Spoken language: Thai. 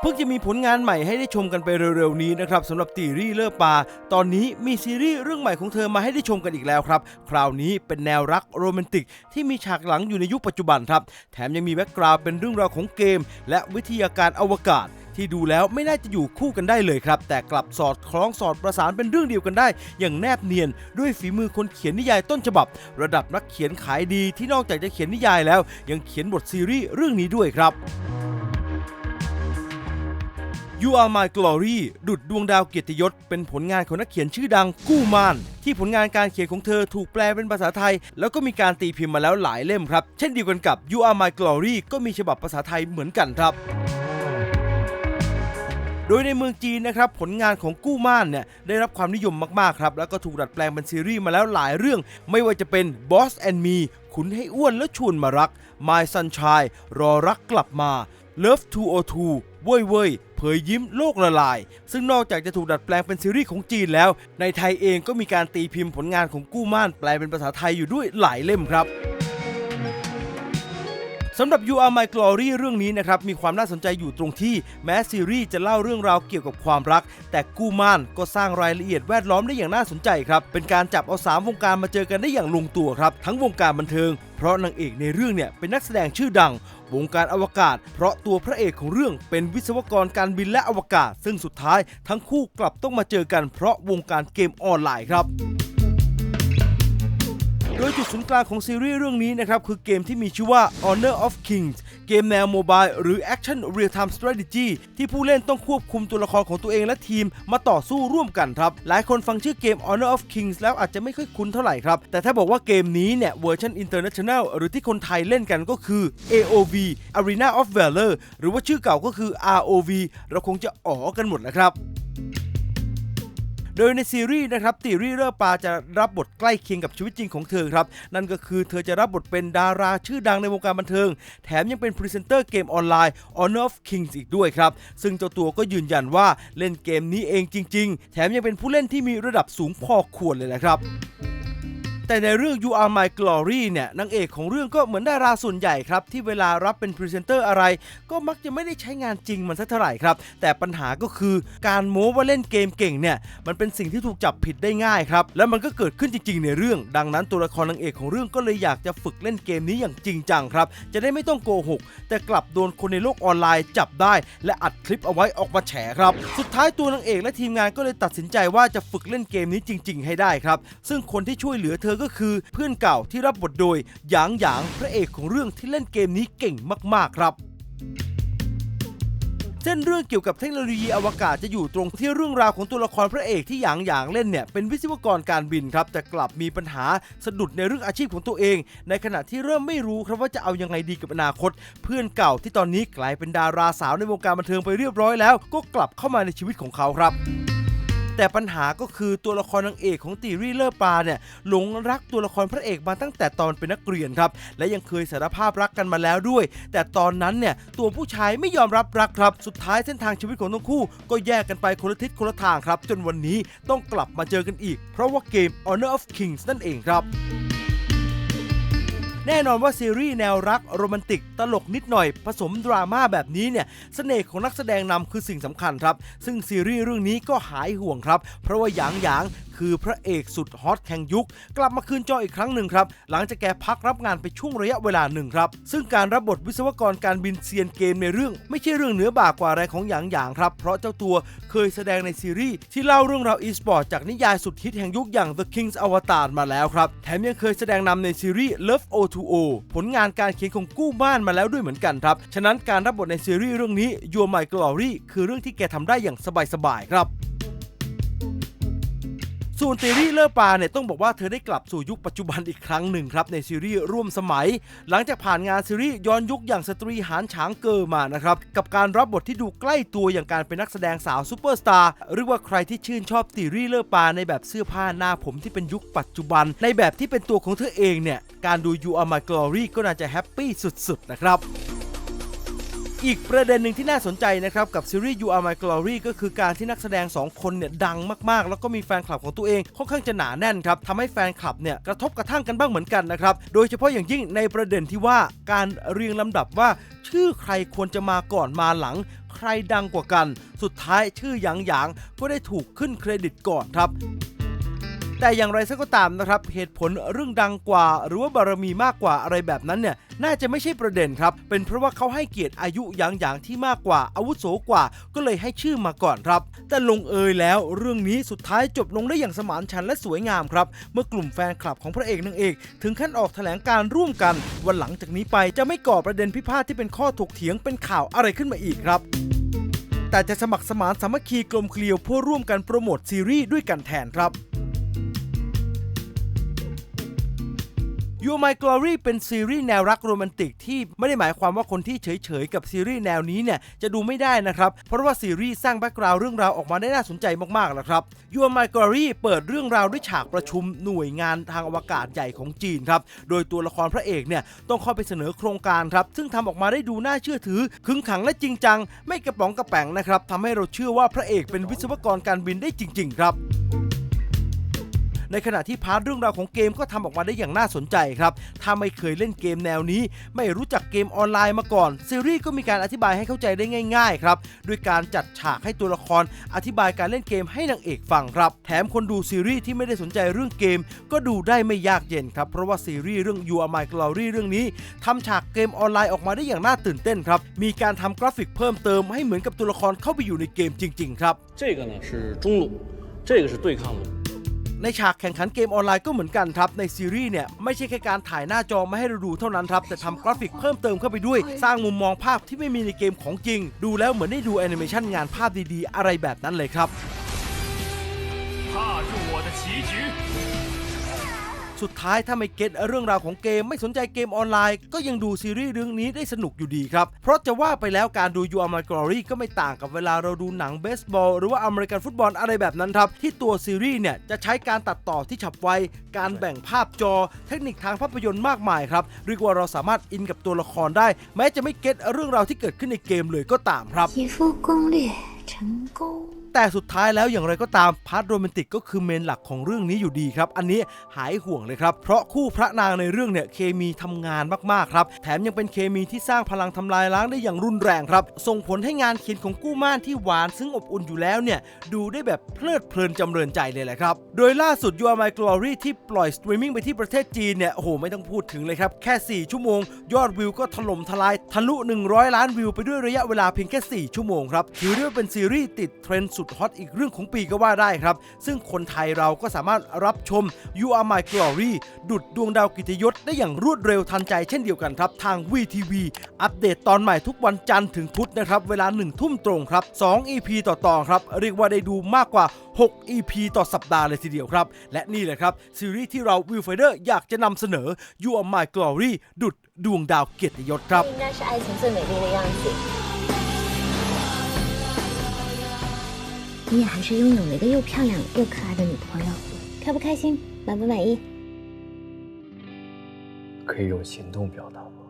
เพิ่งจะมีผลงานใหม่ให้ได้ชมกันไปเร็วๆนี้นะครับสำหรับตีรี่เลอปา ตอนนี้มีซีรีส์เรื่องใหม่ของเธอมาให้ได้ชมกันอีกแล้วครับ คราวนี้เป็นแนวรักโรแมนติก ที่มีฉากหลังอยู่ในยุคปัจจุบันครับ แถมยังมีแบ็กกราวด์เป็นเรื่องราวของเกม และวิทยาการอวกาศที่ดูแล้วไม่น่าจะอยู่คู่กันได้เลยครับ แต่กลับสอดคล้องสอดประสานเป็นเรื่องเดียวกันได้ อย่างแนบเนียน ด้วยฝีมือคนเขียนนิยายต้นฉบับ ระดับนักเขียนขายดีที่นอกจากจะเขียนนิยายแล้ว ยังเขียนบทซีรีส์เรื่องนี้ด้วยครับ You Are My Glory ดุดดวงดาวเกียรติยศ เป็นผลงานของนักเขียนชื่อดังกู้มาน ที่ผลงานการเขียนของเธอถูกแปลเป็นภาษาไทย แล้วก็มีการตีพิมพ์มาแล้วหลายเล่มครับ เช่นเดียวกันกับ You Are My Glory ก็มีฉบับภาษาไทยเหมือนกันครับโดยในเมืองจีนนะครับผลงานของกู้ม่านเนี่ยได้รับความนิยมมากๆครับแล้วก็ถูกดัดแปลงเป็นซีรีส์มาแล้วหลายเรื่อง ไม่ว่าจะเป็น Boss and Me ขุนให้อ้วนและชวนมารัก My Sunshine รอรักกลับมา Love 202 เว่ยเว่ยเผยยิ้มโลกละลาย ซึ่งนอกจากจะถูกดัดแปลงเป็นซีรีส์ของจีนแล้ว ในไทยเองก็มีการตีพิมพ์ผลงานของกู้ม่านแปลเป็นภาษาไทยอยู่ด้วยหลายเล่มครับ สำหรับ You Are My Glory เรื่องนี้นะครับมีความน่าสนใจอยู่ตรงที่แม้ซีรีส์จะเล่าเรื่องราวเกี่ยวกับความรัก แต่กู้ม่านก็สร้างรายละเอียดแวดล้อมได้อย่างน่าสนใจครับ เป็นการจับเอาสามวงการมาเจอกันได้อย่างลงตัวครับ ทั้งวงการบันเทิง เพราะนางเอกในเรื่องเนี่ยเป็นนักแสดงชื่อดัง วงการอวกาศ เพราะตัวพระเอกของเรื่องเป็นวิศวกรการบินและอวกาศ ซึ่งสุดท้าย ทั้งคู่กลับต้องมาเจอกันเพราะวงการเกมออนไลน์ครับ โดยจุดศูนย์กลางของซีรีส์เรื่องนี้นะครับ คือเกมที่มีชื่อว่า Honor of Kings เกมแนวโมบายหรือ Action Real Time Strategy ที่ผู้เล่นต้องควบคุมตัวละครของตัวเองและทีม มาต่อสู้ร่วมกันครับ หลายคนฟังชื่อเกม Honor of Kings แล้วอาจจะไม่ค่อยคุ้นเท่าไหร่ครับ แต่ถ้าบอกว่าเกมนี้เนี่ยเวอร์ชัน International หรือที่คนไทยเล่นกันก็คือ AOV Arena of Valor หรือว่าชื่อเก่าก็คือ ROV เราคงจะอ๋อกันหมดแล้วครับ โดยในซีรีส์นะครับตีรี่เลอร์ปาจะรับบทใกล้เคียงกับชีวิตจริงของเธอครับ นั่นก็คือเธอจะรับบทเป็นดาราชื่อดังในวงการบันเทิง แถมยังเป็นพรีเซนเตอร์เกมออนไลน์ Honor of Kings อีกด้วยครับ ซึ่งเจ้าตัวก็ยืนยันว่าเล่นเกมนี้เองจริง ๆ แถมยังเป็นผู้เล่นที่มีระดับสูงพอควรเลยแหละครับ แต่ในเรื่อง You Are My Glory เนี่ยนางเอกของเรื่องก็เหมือนดาราส่วนใหญ่ครับ ที่เวลารับเป็นพรีเซนเตอร์อะไร ก็มักจะไม่ได้ใช้งานจริงมันสักเท่าไหร่ครับ แต่ปัญหาก็คือการโม้ว่าเล่นเกมเก่งเนี่ยมันเป็นสิ่งที่ถูกจับผิดได้ง่ายครับ แล้วมันก็เกิดขึ้นจริง ๆ ในเรื่อง ดังนั้นตัวละครนางเอกของเรื่องก็เลยอยากจะฝึกเล่นเกมนี้อย่างจริงจังครับ จะได้ไม่ต้องโกหก แต่กลับโดนคนในโลกออนไลน์จับได้ และอัดคลิปเอาไว้ออกมาแฉครับ สุดท้ายตัวนางเอกและทีมงานก็เลยตัดสินใจว่าจะฝึกเล่นเกมนี้จริง ๆ ให้ได้ครับ ซึ่งคนที่ช่วยเหลือเธอก็คือเพื่อนเก่าที่รับบทโดยหยางหยางพระเอกของเรื่องที่เล่นเกมนี้เก่งมาก ๆ ครับเส้นเรื่องเกี่ยวกับเทคโนโลยีอวกาศจะอยู่ตรงที่เรื่องราวของตัวละครพระเอกที่หยางหยางเล่นเนี่ยเป็นวิศวกรการบินครับ แต่กลับมีปัญหาสะดุดในเรื่องอาชีพของตัวเอง ในขณะที่เริ่มไม่รู้ครับว่าจะเอายังไงดีกับอนาคต เพื่อนเก่าที่ตอนนี้กลายเป็นดาราสาวในวงการบันเทิงไปเรียบร้อยแล้ว ก็กลับเข้ามาในชีวิตของเขาครับ แต่ปัญหาก็คือตัวละครนางเอกของตีรี่เลอร์ปาเนี่ยหลงรักตัวละครพระเอกมาตั้งแต่ตอนเป็นนักเรียนครับ และยังเคยสารภาพรักกันมาแล้วด้วย แต่ตอนนั้นเนี่ยตัวผู้ชายไม่ยอมรับรักครับ สุดท้ายเส้นทางชีวิตของทั้งคู่ ก็แยกกันไปคนละทิศคนละทางครับ จนวันนี้ต้องกลับมาเจอกันอีก เพราะว่าเกม Honor of Kings นั่นเองครับ แน่นอนว่าซีรีส์แนวรักโรแมนติก ตลกนิดหน่อย ผสมดราม่าแบบนี้เนี่ยเสน่ห์ของนักแสดงนำคือสิ่งสำคัญครับ ซึ่งซีรีส์เรื่องนี้ก็หายห่วงครับ เพราะว่าหยางหยางคือพระเอกสุดฮอตแห่งยุค กลับมาคืนจออีกครั้งหนึ่งครับ หลังจากแกพักรับงานไปช่วงระยะเวลาหนึ่งครับ ซึ่งการรับบทวิศวกรการบินเซียนเกมในเรื่อง ไม่ใช่เรื่องเหนือบ่ากว่าอะไรของหยางหยางครับ เพราะเจ้าตัวเคยแสดงในซีรีส์ที่เล่าเรื่องราวอีสปอร์ตจากนิยายสุดฮิตแห่งยุคอย่าง The King's Avatar มาแล้วครับ แถมยังเคยแสดงนำในซีรีส์ Love O H2O ผลงานการเขียนของกู้บ้านมาแล้วด้วยเหมือนกันครับ ฉะนั้นการรับบทในซีรีส์เรื่องนี้ Your My Glory คือเรื่องที่แกทำได้อย่างสบายๆครับ ส่วนตีรี่เลอร์ปาเนี่ยต้องบอกว่าเธอได้กลับสู่ยุคปัจจุบันอีกครั้งหนึ่งครับในซีรีส์ร่วมสมัย หลังจากผ่านงานซีรีส์ย้อนยุคอย่างสตรีหานฉางเกอร์มานะครับกับการรับบทที่ดูใกล้ตัวอย่างการเป็นนักแสดงสาวซูเปอร์สตาร์หรือว่าใครที่ชื่นชอบตีรี่เลอร์ปาในแบบเสื้อผ้าหน้าผมที่เป็นยุคปัจจุบัน ในแบบที่เป็นตัวของเธอเองเนี่ยการดู You Are My Glory ก็น่าจะแฮปปี้สุดๆนะครับ อีกประเด็นหนึ่งที่น่าสนใจนะครับ กับซีรีส์ You Are My Glory ก็คือการที่นักแสดง 2 คนเนี่ย ดังมากๆ แล้วก็มีแฟนคลับของตัวเองค่อนข้างจะหนาแน่นครับทำให้แฟนคลับเนี่ย กระทบกระทั่งกันบ้างเหมือนกันนะครับ โดยเฉพาะอย่างยิ่งในประเด็นที่ว่าการเรียงลำดับว่าชื่อใครควรจะมาก่อนมาหลัง ใครดังกว่ากัน สุดท้ายชื่อหยางหยางก็ได้ถูกขึ้นเครดิตก่อนครับ แต่อย่างไรซะก็ตามนะครับ เหตุผลเรื่องดังกว่า หรือว่าบารมีมากกว่าอะไรแบบนั้นเนี่ยน่าจะไม่ใช่ประเด็นครับ เป็นเพราะว่าเขาให้เกียรติอายุอย่างอย่างที่มากกว่าอาวุโสกว่า ก็เลยให้ชื่อมาก่อนครับ แต่ลงเอยแล้วเรื่องนี้สุดท้ายจบลงได้อย่างสมานฉันและสวยงามครับ เมื่อกลุ่มแฟนคลับของพระเอกนางเอก ถึงขั้นออกแถลงการร่วมกันวันหลังจากนี้ไปจะไม่ก่อประเด็นพิพาทที่เป็นข้อถกเถียงเป็นข่าวอะไรขึ้นมาอีกครับแต่จะสมัครสมานสามัคคีกลมเกลียวเพื่อร่วมกันโปรโมทซีรีส์ด้วยกันแทนครับ You My Glory เป็นซีรีส์แนวรักโรแมนติกที่ไม่ได้หมายความว่าคนที่เฉยๆ กับซีรีส์แนวนี้เนี่ยจะดูไม่ได้นะครับ เพราะว่าซีรีส์สร้างแบ็กกราวด์เรื่องราวออกมาได้น่าสนใจมากๆแล้วครับ You My Glory เปิดเรื่องราวด้วยฉากประชุมหน่วยงานทางอวกาศใหญ่ของจีนครับ โดยตัวละครพระเอกเนี่ยต้องเข้าไปเสนอโครงการครับ ซึ่งทำออกมาได้ดูน่าเชื่อถือ ขึงขังและจริงจัง ไม่กระป๋องกระแป๋งนะครับทำให้เราเชื่อว่าพระเอกเป็นวิศวกรการบินได้จริง ๆ ครับ ในขณะที่พาร์ทเรื่องราวของเกมก็ทำออกมาได้อย่างน่าสนใจครับ ถ้าไม่เคยเล่นเกมแนวนี้ ไม่รู้จักเกมออนไลน์มาก่อน ซีรีส์ก็มีการอธิบายให้เข้าใจได้ง่าย ๆ ครับ ด้วยการจัดฉากให้ตัวละคร อธิบายการเล่นเกมให้นางเอกฟังครับ แถมคนดูซีรีส์ที่ไม่ได้สนใจเรื่องเกม ก็ดูได้ไม่ยากเย็นครับ เพราะว่าซีรีส์เรื่อง You Are My Glory เรื่องนี้ทำฉากเกมออนไลน์ออกมาได้อย่างน่าตื่นเต้นครับ มีการทำกราฟิกเพิ่มเติมให้เหมือนกับตัวละครเข้าไปอยู่ในเกมจริง ๆ ครับ 这个呢是中路，这个是对抗路。 ในฉากแข่งขันเกมออนไลน์ก็เหมือนกันครับ ในซีรีส์เนี่ย ไม่ใช่แค่การถ่ายหน้าจอมาให้เราดูเท่านั้นครับ แต่ทำกราฟิกเพิ่มเติมเข้าไปด้วย สร้างมุมมองภาพที่ไม่มีในเกมของจริง ดูแล้วเหมือนได้ดูแอนิเมชันงานภาพดีๆ อะไรแบบนั้นเลยครับ สุดท้ายถ้าไม่เก็ตเรื่องราวของเกม ไม่สนใจเกมออนไลน์ ก็ยังดูซีรีส์เรื่องนี้ได้สนุกอยู่ดีครับ เพราะจะว่าไปแล้วการดู You Are My Glory ก็ไม่ต่างกับเวลาเราดูหนังเบสบอล หรือว่าอเมริกันฟุตบอลอะไรแบบนั้นครับที่ตัวซีรีส์เนี่ยจะใช้การตัดต่อที่ฉับไว การแบ่งภาพจอ เทคนิคทางภาพยนตร์มากมายครับเรียกว่าเราสามารถอินกับตัวละครได้ แม้จะไม่เก็ตเรื่องราวที่เกิดขึ้นในเกมเลยก็ตามครับ แต่สุดท้ายแล้วอย่างไรก็ตามพาร์ทโรแมนติกก็คือเมนหลักของเรื่องนี้อยู่ดีครับ อันนี้หายห่วงเลยครับ เพราะคู่พระนางในเรื่องเนี่ยเคมีทำงานมากๆครับ แถมยังเป็นเคมีที่สร้างพลังทำลายล้างได้อย่างรุนแรงครับ ส่งผลให้งานเขียนของกู้ม่านที่หวานซึ่งอบอุ่นอยู่แล้วเนี่ยดูได้แบบเพลิดเพลินจำเริญใจเลยแหละครับ โดยล่าสุด You Are My Glory ที่ปล่อยสตรีมมิ่งไปที่ประเทศจีนเนี่ยโอ้โหไม่ต้องพูดถึงเลยครับแค่ 4 ชั่วโมง ยอดวิวก็ถล่มทลายทะลุ 100 ล้านวิวไปด้วยระยะเวลาเพียงแค่ 4 ชั่วโมงครับถือได้ว่าเป็นซีรีส์ติดเทรนด์สุดฮอตอีกเรื่องของปีก็ว่าได้ครับ ซึ่งคนไทยเราก็สามารถรับชม You Are My Glory ดุดดวงดาวกิตยศได้อย่างรวดเร็วทันใจเช่นเดียวกันครับ ทาง VTV อัปเดตตอนใหม่ทุกวันจันทร์ถึงพุธนะครับ เวลา1ทุ่มตรงครับ 2 EP ต่อตอนครับ เรียกว่าได้ดูมากกว่า 6 EP ต่อสัปดาห์เลยทีเดียวครับ และนี่แหละครับ ซีรีส์ที่เราวิวไฟเดอร์อยากจะนำเสนอ You Are My Glory ดุดดวงดาวเกียรติยศครับ 你也还是拥有了一个又漂亮又可爱的女朋友，开不开心？满不满意？可以用行动表达吗？